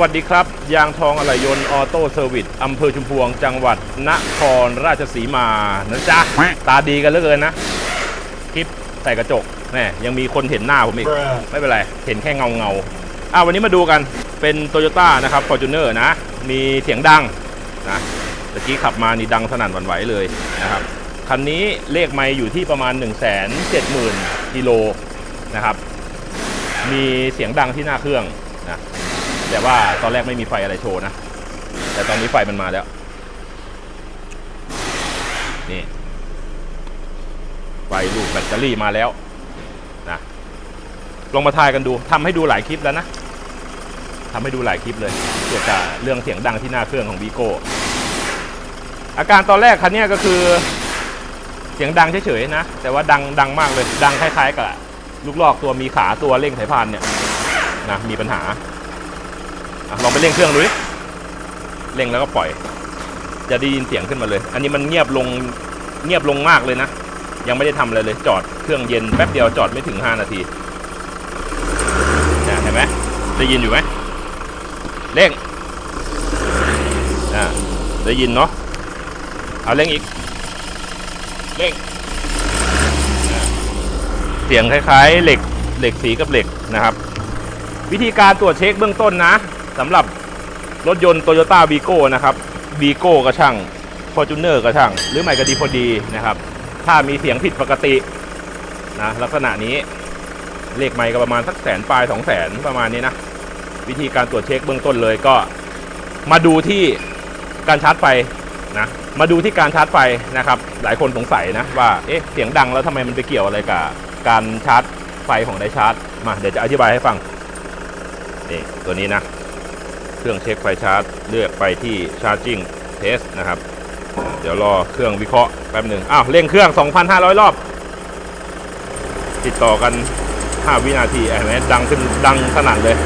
วัสดีครับ ยางทองอะไหล่ยนต์ออโต้เซอร์วิสอำเภอชุมพวงจังหวัดนครราชสีมานะจ๊ะ ตาดีกันเหลือเกินนะ คลิปใส่กระจกแน่ยังมีคนเห็นหน้าผมอีก ไม่เป็นไร เห็นแค่เงาเงาๆอะวันนี้มาดูกันเป็นโตโยต้านะครับ f o r t u n e r นะ มีเสียงดังนะตะกี้ขับมานี่ดังสนั่นหวั่นไหวเลยนะครับ คันนี้เลขไม่อยู่ที่ประมาณ 1 7 0 0 0 0กิโลนะครับ มีเสียงดังที่หน้าเครื่องนะ แต่ว่าตอนแรกไม่มีไฟอะไรโชว์นะ แต่ตอนนี้ไฟมันมาแล้ว นี่ ไฟลูกแบตเตอรี่มาแล้วนะลองมาทายกันดูทำให้ดูหลายคลิปแล้วนะทำให้ดูหลายคลิปเลยเกี่ยวกับเรื่องเสียงดังที่หน้าเครื่องของวีโก้อาการตอนแรกคันนี้ก็คือเสียงดังเฉยๆนะ แต่ว่าดังดังมากเลย ดังคล้ายๆกับลูกลอกตัวมีขาตัวเร่งสายพานเนี่ยนะมีปัญหา อะลองไปเร่งเครื่องดูดิเร่งแล้วก็ปล่อย จะได้ยินเสียงขึ้นมาเลย อันนี้มันเงียบลงเงียบลงมากเลยนะ ยังไม่ได้ทำอะไรเลย จอดเครื่องเย็นแป๊บเดียวจอดไม่ถึง 5 นาทีนะเห็นไหมได้ยินอยู่ไหมเร่งอ่าได้ยินเนาะเอาเร่งอีกเร่งเสียงคล้ายๆ เหล็กเหล็กสีกับเหล็กนะครับ วิธีการตรวจเช็คเบื้องต้นนะ สำหรับรถยนต์ Toyota v ีโก้นะครับ v ีโก้ก็ช่าง Fortuner ก็ช่าง หรือไม่ก็ดีพอดีนะครับ ถ้ามีเสียงผิดปกตินะลักษณะนี้เลขไมค์ก็ประมาณสักแสนปลายสองแสนประมาณนี้นะ วิธีการตรวจเช็คเบื้องต้นเลยก็มาดูที่การชาร์จไฟนะมาดูที่การชาร์จไฟนะครับ หลายคนสงสัยนะว่าเอ๊ะเสียงดังแล้วทำไมมันไปเกี่ยวอะไรกับการชาร์จไฟของไดชาร์จมาเดี๋ยวจะอธิบายให้ฟังนี่ตัวนี้นะ เครื่องเช็คไฟชาร์จ เลือกไปที่ charging test นะครับ เดี๋ยวรอเครื่องวิเคราะห์แป๊บหนึ่งอ้าวเร่งเครื่อง 2,500 รอบ ติดต่อกัน 5 วินาทีเห็นไหมดังขึ้นดังสนั่นเลย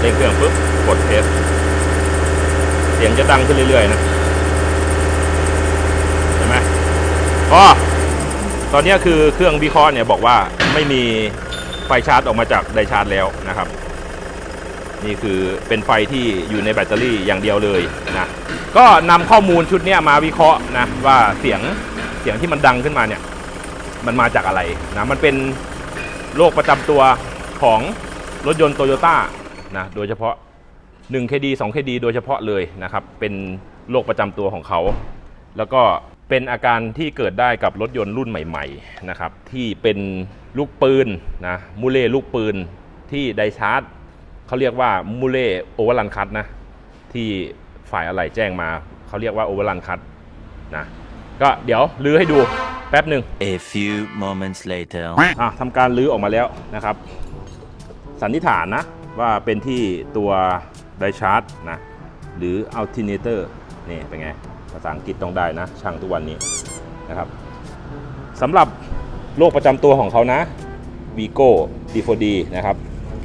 เร่งเครื่องปุ๊บกดเทส เสียงจะดังขึ้นเรื่อยๆนะเห็นไหมก็ตอนนี้คือเครื่องวิเคราะห์เนี่ยบอกว่าไม่มีไฟชาร์จออกมาจากไดชาร์จแล้วนะครับ นี่คือเป็นไฟที่อยู่ในแบตเตอรี่อย่างเดียวเลยนะก็นำข้อมูลชุดนี้มาวิเคราะห์นะว่าเสียงเสียงที่มันดังขึ้นมาเนี่ยมันมาจากอะไรนะมันเป็นโรคประจำตัวของรถยนต์โตโยต้านะโดยเฉพาะ 1 KD 2 KD โดยเฉพาะเลยนะครับ เป็นโรคประจำตัวของเขา แล้วก็เป็นอาการที่เกิดได้กับรถยนต์รุ่นใหม่ๆนะครับที่เป็นลูกปืนนะมูเล่ลูกปืนที่ไดชาร์จ เขาเรียกว่ามูเล่โอเวอร์ลันคัตนะ ที่ฝ่ายอะไหล่แจ้งมา เขาเรียกว่าโอเวอร์ลันคัตนะ ก็เดี๋ยวลื้อให้ดูแป๊บหนึ่ง A few moments later. อะทำการลื้อออกมาแล้วนะครับ สันนิษฐานนะ ว่าเป็นที่ตัวไดชาร์จนะ หรือ alternator นี่เป็นไง ภาษาอังกฤษต้องได้นะ ช่างทุกวันนี้นะครับสำหรับโรคประจำตัวของเขานะ Vigo D4D นะครับ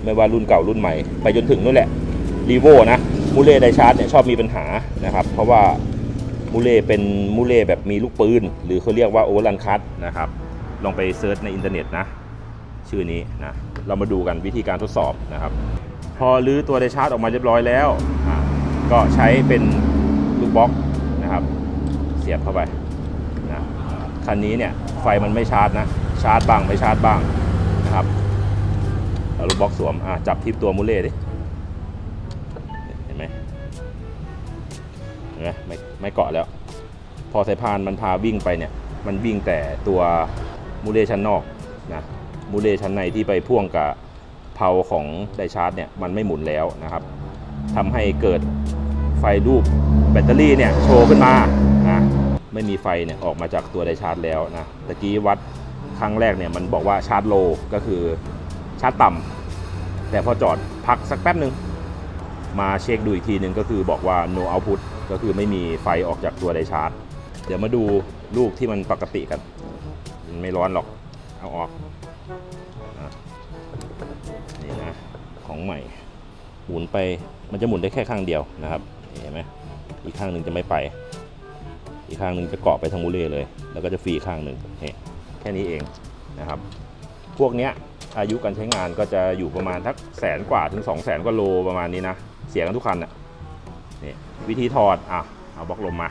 ไม่ว่ารุ่นเก่ารุ่นใหม่ ไปจนถึงนู่นแหละ r e v o นะมูเล่ไดชาร์จเนี่ยชอบมีปัญหานะครับเพราะว่ามูเล่เป็นมูเล่แบบมีลูกปืน หรือเขาเรียกว่าโอเวอร์ลันคัตนะครับลองไปเซิร์ชในอินเทอร์เน็ตนะชื่อนี้นะเรามาดูกันวิธีการทดสอบนะครับ พอรื้อตัวไดชาร์จออกมาเรียบร้อยแล้วก็ใช้เป็นลูกบล็อกนะครับ เสียบเข้าไปนะคันนี้เนี่ยไฟมันไม่ชาร์จนะชาร์จบ้างไม่ชาร์จบ้างนะครับ ลูกบล็อกสวมอะจับที่ตัวมูเล่ดิเห็นไหมเห็นไหมไม่ไม่เกาะแล้ว พอสายพานมันพาวิ่งไปเนี่ย มันวิ่งแต่ตัวมูเล่ชั้นนอกนะมูเล่ชั้นในที่ไปพ่วงกับเพาของไดชาร์จเนี่ยมันไม่หมุนแล้วนะครับทำให้เกิดไฟรูปแบตเตอรี่เนี่ยโชว์ขึ้นมานะไม่มีไฟเนี่ยออกมาจากตัวไดชาร์จแล้วนะตะกี้วัดครั้งแรกเนี่ยมันบอกว่าชาร์จโลก็คือ ชาร์จต่ำแต่พอจอดพักสักแป๊บหนึ่งมาเช็คดูอีกทีหนึ่งก็คือบอกว่า no output ก็คือไม่มีไฟออกจากตัวไดชาร์จ เดี๋ยวมาดูลูกที่มันปกติกันมัน ไม่ร้อนหรอก เอาออกอนี่นะ ของใหม่ หมุนไป มันจะหมุนได้แค่ข้างเดียวนะครับ เห็นไหมอีกข้างหนึ่งจะไม่ไป อีกข้างหนึ่งจะเกาะไปทางมูเล่เลย แล้วก็จะฟรีข้างหนึ่งแค่นี้เองนะครับ พวกเนี้ย อายุการใช้งานก็จะอยู่ประมาณทักแสนกว่าถึง 2 0 0แสนกว่าโลประมาณนี้นะ เสียกันทุกคันอะนี่วิธีถอดอะเอาบล็อกลมมา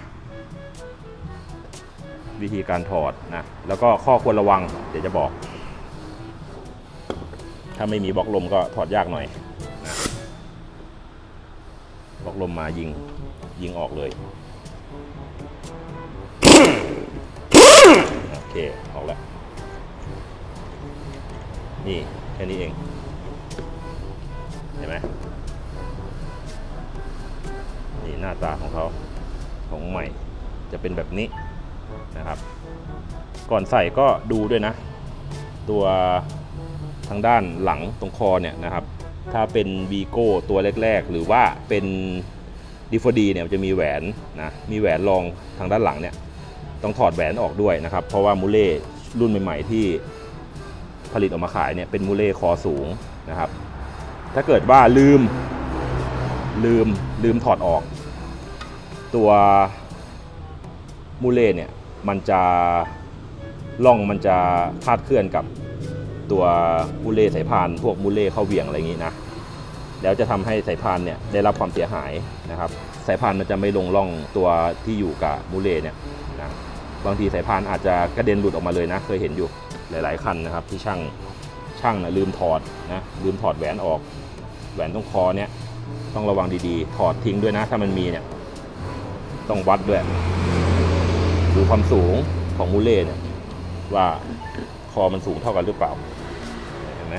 วิธีการถอดนะ แล้วก็ข้อควรระวัง เดี๋ยวจะบอก ถ้าไม่มีบล็อกลมก็ถอดยากหน่อยนะบล็อกลมมายิงยิงออกเลยโอเคออกแล้ว นี่แค่นี้เอง เห็นไหมนี่หน้าตาของเขาของใหม่จะเป็นแบบนี้นะครับ ก่อนใส่ก็ดูด้วยนะ ตัวทางด้านหลังตรงคอเนี่ยนะครับ ถ้าเป็นวีโก้ตัวแรก ๆ หรือว่าเป็นดีฟดีเนี่ยจะมีแหวนนะมีแหวนรองทางด้านหลังเนี่ยต้องถอดแหวนออกด้วยนะครับ เพราะว่ามูเล่รุ่นใหม่ ๆ ที่ ผลิตออกมาขายเนี่ยเป็นมูเล่คอสูงนะครับ ถ้าเกิดว่าลืมลืมลืมถอดออก ตัวมูเล่เนี่ยมันจะล่องมันจะคลาดเคลื่อนกับตัวมูเล่สายพาน พวกมูเล่เข้าเวี่ยงอะไรอย่างนี้นะแล้วจะทำให้สายพานเนี่ยได้รับความเสียหายนะครับ สายพานมันจะไม่ลงร่องตัวที่อยู่กับมูเล่เนี่ยนะบางทีสายพานอาจจะกระเด็นหลุดออกมาเลยนะ เคยเห็นอยู่ หลาย ๆ คันนะครับ ที่ช่างช่างนะลืมถอดนะลืมถอดแหวนออก แหวนตรงคอเนี่ยต้องระวังดีๆ ถอดทิ้งด้วยนะ ถ้ามันมีเนี่ยต้องวัดด้วย ดูความสูงของมูเล่เนี่ยว่าคอมันสูงเท่ากันหรือเปล่าเห็นไหม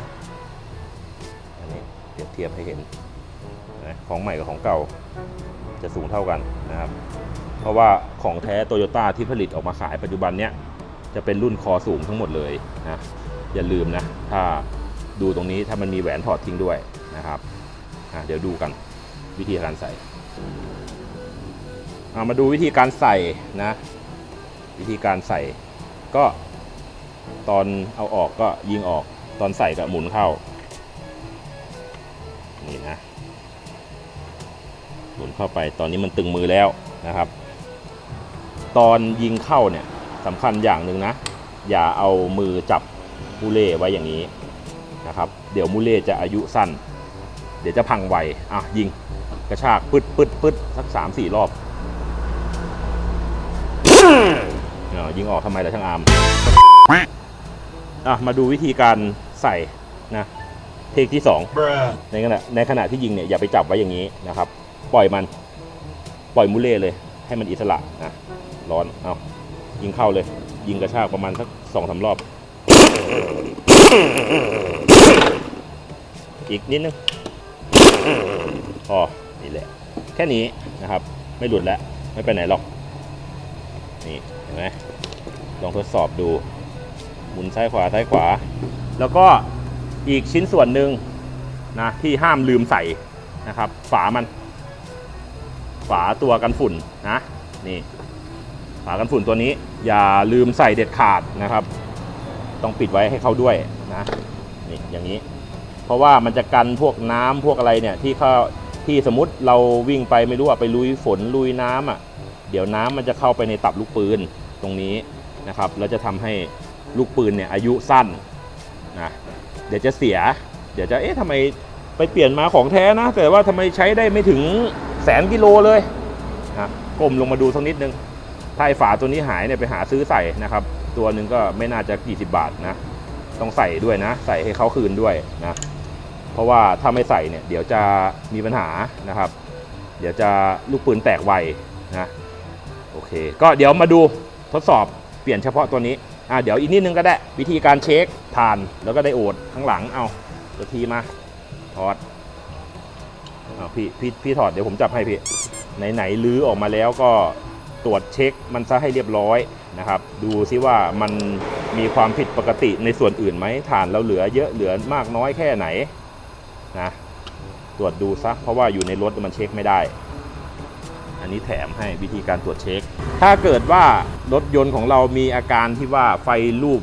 อันนี้เปรียบเทียบให้เห็นนไหมของใหม่กับของเก่าจะสูงเท่ากันนะครับ เพราะว่าของแท้โตโยต้าที่ผลิตออกมาขายปัจจุบันเนี่ย จะเป็นรุ่นคอสูงทั้งหมดเลยนะอย่าลืมนะ ถ้าดูตรงนี้ถ้ามันมีแหวนถอดทิ้งด้วยนะครับเดี๋ยวดูกันวิธีการใส่อะมาดูวิธีการใส่นะ วิธีการใส่ก็ตอนเอาออกก็ยิงออกตอนใส่ก็หมุนเข้า นี่นะ หมุนเข้าไปตอนนี้มันตึงมือแล้วนะครับ ตอนยิงเข้าเนี่ย สำคัญอย่างหนึ่งนะ อย่าเอามือจับมูเล่ไว้อย่างนี้นะครับ เดี๋ยวมูเล่จะอายุสั้น เดี๋ยวจะพังไวอะยิงกระชากปึ๊ดปึ๊ดปึ๊ดสักสามสี่รอบเออยิงออกทำไมล่ะช่างอาร์มอะมาดูวิธีการใส่นะเทคที่สองในขณะในขณะที่ยิงเนี่ยอย่าไปจับไว้อย่างนี้นะครับ ปล่อยมันปล่อยมูเล่เลย ให้มันอิสระนะร้อนเอา ยิงเข้าเลย ยิงกระชากประมาณสักสองสารอบ อีกนิดนึงพอนี่แหละ แค่นี้นะครับ ไม่หลุดแล้ว ไม่ไปไหนหรอก นี่เห็นไหมลองทดสอบดูหมุนซ้ายขวาซ้ายขวา แล้วก็อีกชิ้นส่วนหนึ่งนะที่ห้ามลืมใส่นะครับ ฝามัน ฝาตัวกันฝุ่นนะ นี่ ฝากันฝุ่นตัวนี้ อย่าลืมใส่เด็ดขาดนะครับ ต้องปิดไว้ให้เขาด้วยนะนี่อย่างนี้ เพราะว่ามันจะกันพวกน้ำพวกอะไรเนี่ยที่เขาที่สมมติเราวิ่งไปไม่รู้ว่าไปลุยฝนลุยน้ำอะเดี๋ยวน้ำมันจะเข้าไปในตับลูกปืนตรงนี้นะครับแล้วจะทำให้ลูกปืนเนี่ยอายุสั้นนะเดี๋ยวจะเสีย เดี๋ยวจะเอ๊ะทำไมไปเปลี่ยนมาของแท้นะ แต่ว่าทำไมใช้ได้ไม่ถึงแสนกิโลเลยนะก้มลงมาดูสักนิดนึง ถ้าไอฝาตัวนี้หายเนี่ยไปหาซื้อใส่นะครับ ตัวหนึ่งก็ไม่น่าจะกี่สิบบาทนะ ต้องใส่ด้วยนะ ใส่ให้เขาคืนด้วยนะ เพราะว่าถ้าไม่ใส่เนี่ยเดี๋ยวจะมีปัญหานะครับ เดี๋ยวจะลูกปืนแตกไวนะโอเค ก็เดี๋ยวมาดูทดสอบเปลี่ยนเฉพาะตัวนี้อ่าเดี๋ยวอีกนิดนึงก็ได้ วิธีการเช็คทานแล้วก็ไดโอดข้างหลังเอาตัวทีมาถอดเอาพี่พี่พี่ถอดเดี๋ยวผมจับให้พี่ไหนๆลื้อออกมาแล้วก็ ตรวจเช็คมันซะให้เรียบร้อยนะครับ ดูซิว่ามันมีความผิดปกติในส่วนอื่นไหมฐานเราเหลือเยอะเหลือมากน้อยแค่ไหนนะตรวจดูซะเพราะว่าอยู่ในรถมันเช็คไม่ได้ อันนี้แถมให้วิธีการตรวจเช็ค ถ้าเกิดว่ารถยนต์ของเรามีอาการที่ว่าไฟรูป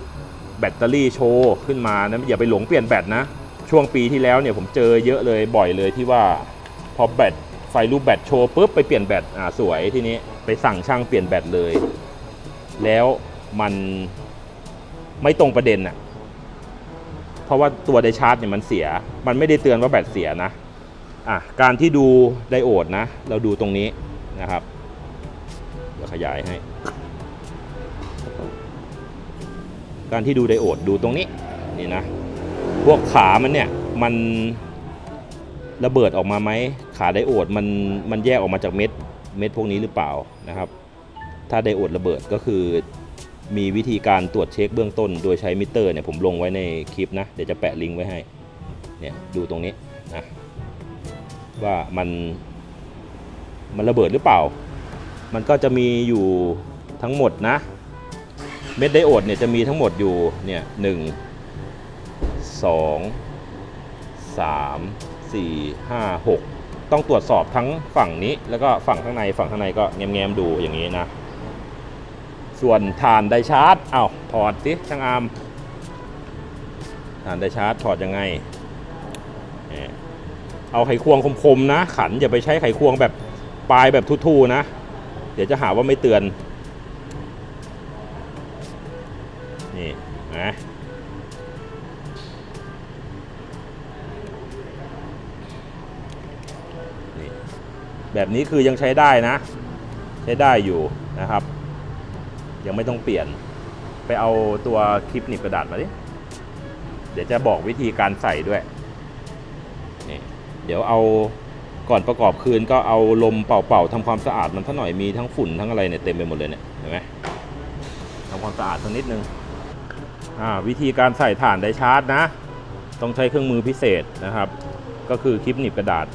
แบตเตอรี่โชว์ขึ้นมานะอย่าไปหลงเปลี่ยนแบตนะช่วงปีที่แล้วเนี่ยผมเจอเยอะเลยบ่อยเลยที่ว่าพอแบตไฟรูปแบตโชว์ปุ๊บไปเปลี่ยนแบตอ่าสวยทีนี้ ไปสั่งช่างเปลี่ยนแบตเลย แล้วมันไม่ตรงประเด็นอะเพราะว่าตัวไดชาร์จเนี่ยมันเสีย มันไม่ได้เตือนว่าแบตเสียนะอะการที่ดูไดโอดนะ เราดูตรงนี้นะครับเดี๋ยวขยายให้ การที่ดูไดโอดดูตรงนี้นี่นะ พวกขามันเนี่ยมันระเบิดออกมาไหมขาไดโอดมันมันแยกออกมาจากเม็ด เม็ดพวกนี้หรือเปล่านะครับ ถ้าไดโอดระเบิดก็คือมีวิธีการตรวจเช็คเบื้องต้น โดยใช้มิเตอร์เนี่ยผมลงไว้ในคลิปนะ เดี๋ยวจะแปะลิงก์ไว้ให้ เนี่ยดูตรงนี้นะว่ามันมันระเบิดหรือเปล่า มันก็จะมีอยู่ทั้งหมดนะ เม็ดไดโอดเนี่ยจะมีทั้งหมดอยู่เนี่ยหนึ่งสองสามสี่ห้าหก ต้องตรวจสอบทั้งฝั่งนี้แล้วก็ฝั่งข้างในฝั่งข้างในก็แง้มๆดูอย่างนี้นะ ส่วนฐานไดชาร์จเอาถอดสิช่างอาร์มฐานไดชาร์จถอดยังไง เอาไขควงคมๆนะ ขันอย่าไปใช้ไขควงแบบปลายแบบทู่ๆนะ เดี๋ยวจะหาว่าไม่เตือน แบบนี้คือยังใช้ได้นะ ใช้ได้อยู่นะครับ ยังไม่ต้องเปลี่ยนไปเอาตัวคลิปหนีบกระดาษมาดิเดี๋ยวจะบอกวิธีการใส่ด้วยนี่เดี๋ยวเอาก่อนประกอบคืนก็เอาลมเป่าๆทำความสะอาดมันสักหน่อยมีทั้งฝุ่นทั้งอะไรเนี่ยเต็มไปหมดเลยเนี่ยเห็นไหมทำความสะอาดสักนิดนึงอ่าวิธีการใส่ถ่านไดชาร์จนะ ต้องใช้เครื่องมือพิเศษนะครับ ก็คือคลิปหนีบกระดาษ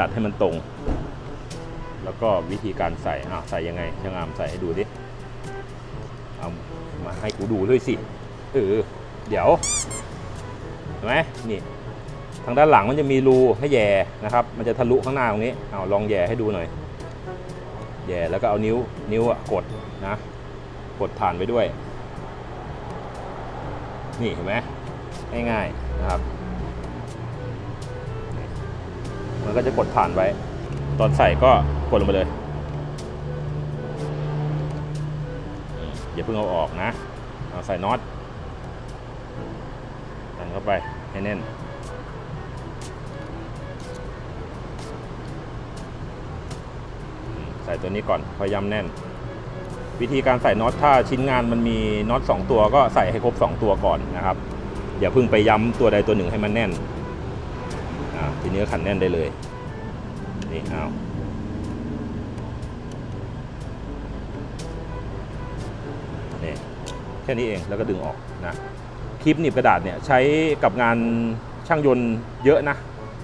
ดัดให้มันตรง แล้วก็วิธีการใส่อ่าใส่ยังไงช่างอามใส่ให้ดูดิเอามาให้กูดูด้วยสิเออเดี๋ยวเห็นไหมนี่ทางด้านหลังมันจะมีรูให้แย่นะครับ มันจะทะลุข้างหน้าตรงนี้เอาลองแย่ให้ดูหน่อย แย่แล้วก็เอานิ้วนิ้วอะกดนะกดฐานไปด้วย นี่เห็นไหมง่ายๆนะครับ มันก็จะกดฐานไว้ ตอนใส่ก็กดลงไปเลยอย่าเพิ่งเอาออกนะเอาใส่น็อตดันเข้าไปให้แน่นใส่ตัวนี้ก่อนพยายามแน่น วิธีการใส่น็อตถ้าชิ้นงานมันมีน็อต2ตัวก็ใส่ให้ครบ 2 ตัวก่อนนะครับ อย่าเพิ่งไปย้ำตัวใดตัวหนึ่งให้มันแน่นอ่าทีนี้ก็ขันแน่นได้เลย นี่เอานี่แค่นี้เองแล้วก็ดึงออกนะคลิปหนีบกระดาษเนี่ยใช้กับงานช่างยนต์เยอะนะ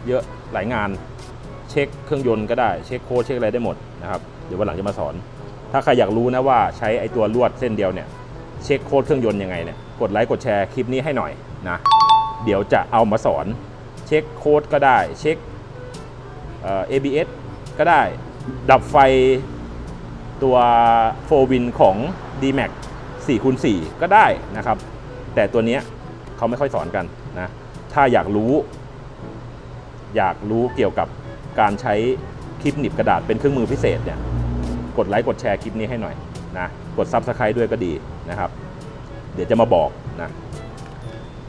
เยอะหลายงานเช็คเครื่องยนต์ก็ได้เช็คโค้ดเช็คอะไรได้หมดนะครับเดี๋ยววันหลังจะมาสอน ถ้าใครอยากรู้นะว่าใช้ไอตัวลวดเส้นเดียวเนี่ยเช็คโค้ดเครื่องยนต์ยังไงเนี่ยกดไลค์กดแชร์คลิปนี้ให้หน่อยนะเดี๋ยวจะเอามาสอน เช็คโค้ดก็ได้ เช็ค ABS ก็ได้ ดับไฟตัว4 win ของ D-Max 4คูณ4ก็ได้นะครับ แต่ตัวนี้เขาไม่ค่อยสอนกันนะ ถ้าอยากรู้ อยากรู้เกี่ยวกับการใช้คลิปหนีบกระดาษเป็นเครื่องมือพิเศษเนี่ย กดไลค์กดแชร์คลิปนี้ให้หน่อยนะ กด Subscribe ด้วยก็ดีนะครับ เดี๋ยวจะมาบอกนะ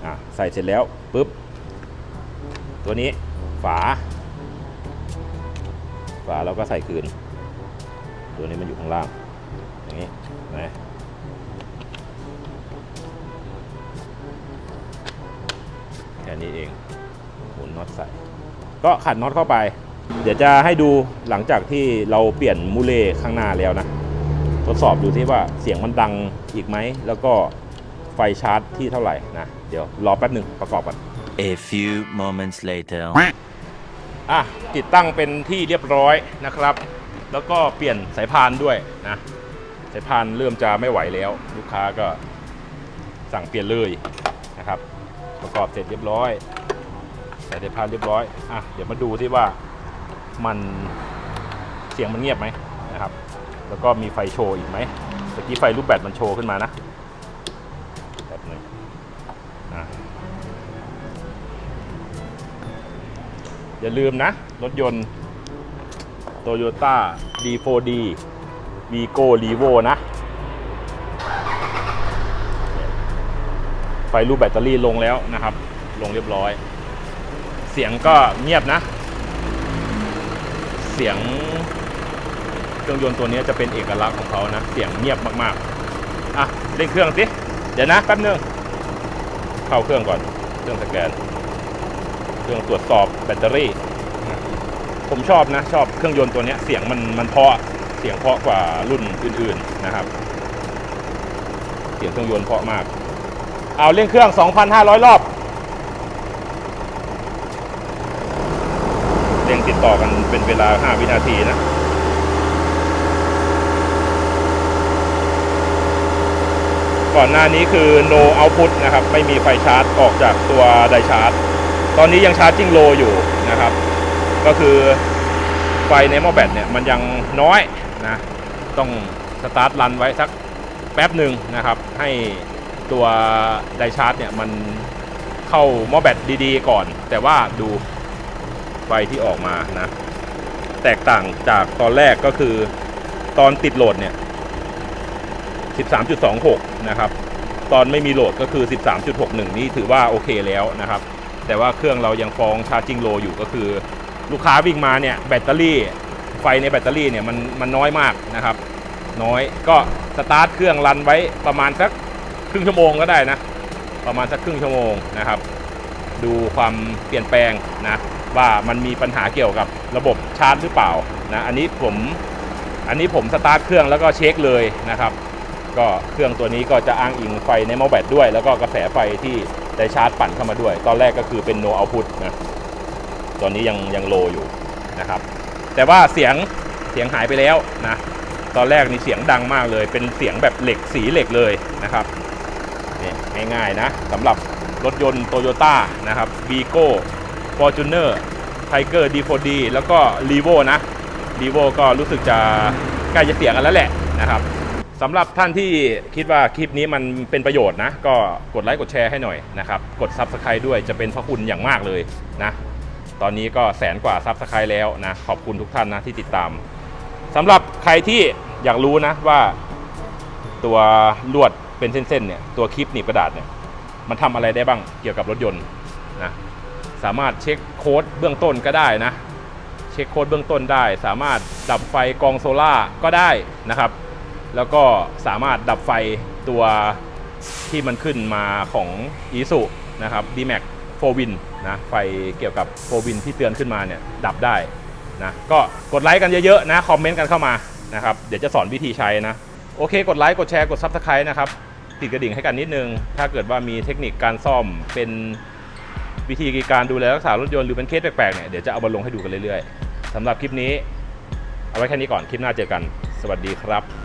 อะใส่เสร็จแล้วปุ๊บ ตัวนี้ฝา ฝาเราก็ใส่คืน ตัวนี้มันอยู่ข้างล่าง อย่างนี้นะแค่นี้เองหมุนน็อตใส่ ก็ขัดน็อตเข้าไป เดี๋ยวจะให้ดูหลังจากที่เราเปลี่ยนมูเลข้างหน้าแล้วนะ ทดสอบดูที่ว่าเสียงมันดังอีกไหม แล้วก็ไฟชาร์จที่เท่าไหร่นะ เดี๋ยวรอแป๊บหนึ่งประกอบกัน A few moments later. อะติดตั้งเป็นที่เรียบร้อยนะครับ แล้วก็เปลี่ยนสายพานด้วยนะสายพานเริ่มจะไม่ไหวแล้ว ลูกค้าก็สั่งเปลี่ยนเลยนะครับ ประกอบเสร็จเรียบร้อยใส่สายพานเรียบร้อยอะเดี๋ยวมาดูที่ว่ามันเสียงมันเงียบไหมนะครับ แล้วก็มีไฟโชว์อีกไหมเมื่อกี้ไฟรูปแบบมันโชว์ขึ้นมานะ อย่าลืมนะ รถยนต์ Toyota D4D Vigo Revo นะ ไฟรูปแบตเตอรี่ลงแล้วนะครับ ลงเรียบร้อย เสียงก็เงียบนะ เสียงเครื่องยนต์ตัวนี้จะเป็นเอกลักษณ์ของเขานะ เสียงเงียบมากๆ อะ เร่งเครื่องสิ เดี๋ยวนะแป๊บนึง เข้าเครื่องก่อน เครื่องสแกน รื่องตรวจสอบแบตเตอรี่นะผมชอบนะ ชอบเครื่องยนต์ตัวเนี้ยเสียงมันมันเพราะเสียงเพราะกว่ารุ่นอื่นๆนะครับ เสียงเครื่องยนต์เพราะมาก เอาเร่งเครื่อง 2,500 รอบเร่งติดต่อกันเป็นเวลา 5 วินาทีนะก่อนหน้านี้คือ no output นะครับ ไม่มีไฟชาร์จออกจากตัวไดชาร์จ ตอนนี้ยังชาร์จจิ้งโลอยู่นะครับ ก็คือไฟในหม้อแบตเนี่ยมันยังน้อยนะต้องสตาร์ทรันไว้สักแป๊บหนึ่งนะครับ ให้ตัวไดชาร์จเนี่ยมันเข้าหม้อแบตดีๆก่อน แต่ว่าดูไฟที่ออกมานะ แตกต่างจากตอนแรกก็คือตอนติดโหลดเนี่ย 13.26 นะครับ ตอนไม่มีโหลดก็คือ 13.61 นี่ถือว่าโอเคแล้วนะครับ แต่ว่าเครื่องเรายังฟ้องชาร์จิงโลอยู่ก็คือ ลูกค้าวิ่งมาเนี่ยแบตเตอรี่ไฟในแบตเตอรี่เนี่ยมันมันน้อยมากนะครับ น้อยก็สตาร์ทเครื่องรันไว้ประมาณสักครึ่งชั่วโมงก็ได้นะ ประมาณสักครึ่งชั่วโมงนะครับ ดูความเปลี่ยนแปลงนะว่ามันมีปัญหาเกี่ยวกับระบบชาร์จหรือเปล่านะอันนี้ผมอันนี้ผมสตาร์ทเครื่องแล้วก็เช็คเลยนะครับ ก็เครื่องตัวนี้ก็จะอ้างอิงไฟในม้อแบตด้วย แล้วก็กระแสไฟที่ ได้ชาร์จปั่นเข้ามาด้วย ตอนแรกก็คือเป็น no output นะตอนนี้ยังยังโลอยู่นะครับ แต่ว่าเสียงเสียงหายไปแล้วนะ ตอนแรกนี่เสียงดังมากเลย เป็นเสียงแบบเหล็กสีเหล็กเลยนะครับนี่ง่ายๆนะสำหรับรถยนต์โตโยต้านะครับ v ีโก้ Fortuner Tiger D4D แล้วก็ r e v o นะ r e v o ก็รู้สึกจะใกล้จะเสียกันแล้วแหละนะครับ สำหรับท่านที่คิดว่าคลิปนี้มันเป็นประโยชน์นะ ก็กดไลค์กดแชร์ให้หน่อยนะครับ กด Subscribe ด้วยจะเป็นพระคุณอย่างมากเลยนะ ตอนนี้ก็แสนกว่า Subscribe แล้วนะ ขอบคุณทุกท่านนะที่ติดตามสำหรับใครที่อยากรู้นะว่าตัวลวดเป็นเส้นๆเนี่ยตัวคลิปหนีบกระดาษเนี่ยมันทำอะไรได้บ้างเกี่ยวกับรถยนต์นะสามารถเช็คโค้ดเบื้องต้นก็ได้นะ เช็คโค้ดเบื้องต้นได้ สามารถดับไฟกองโซล่าก็ได้นะครับ แล้วก็สามารถดับไฟตัวที่มันขึ้นมาของ i s u นะครับ D-Max 4 Win นะไฟเกี่ยวกับ4 Win ที่เตือนขึ้นมาเนี่ยดับได้นะก็กดไลค์กันเยอะๆนะคอมเมนต์กันเข้ามานะครับเดี๋ยวจะสอนวิธีใช้นะ โอเค กดไลค์กดแชร์กด Subscribe นะครับติดกระดิ่งให้กันนิดนึง ถ้าเกิดว่ามีเทคนิคการซ่อมเป็นวิธีการดูแลรักษารถยนต์หรือเป็นเคสแปลกๆเนี่ยเดี๋ยวจะเอามาลงให้ดูกันเรื่อยๆสำหรับคลิปนี้ เอาไว้แค่นี้ก่อนคลิปหน้าเจอกัน สวัสดีครับ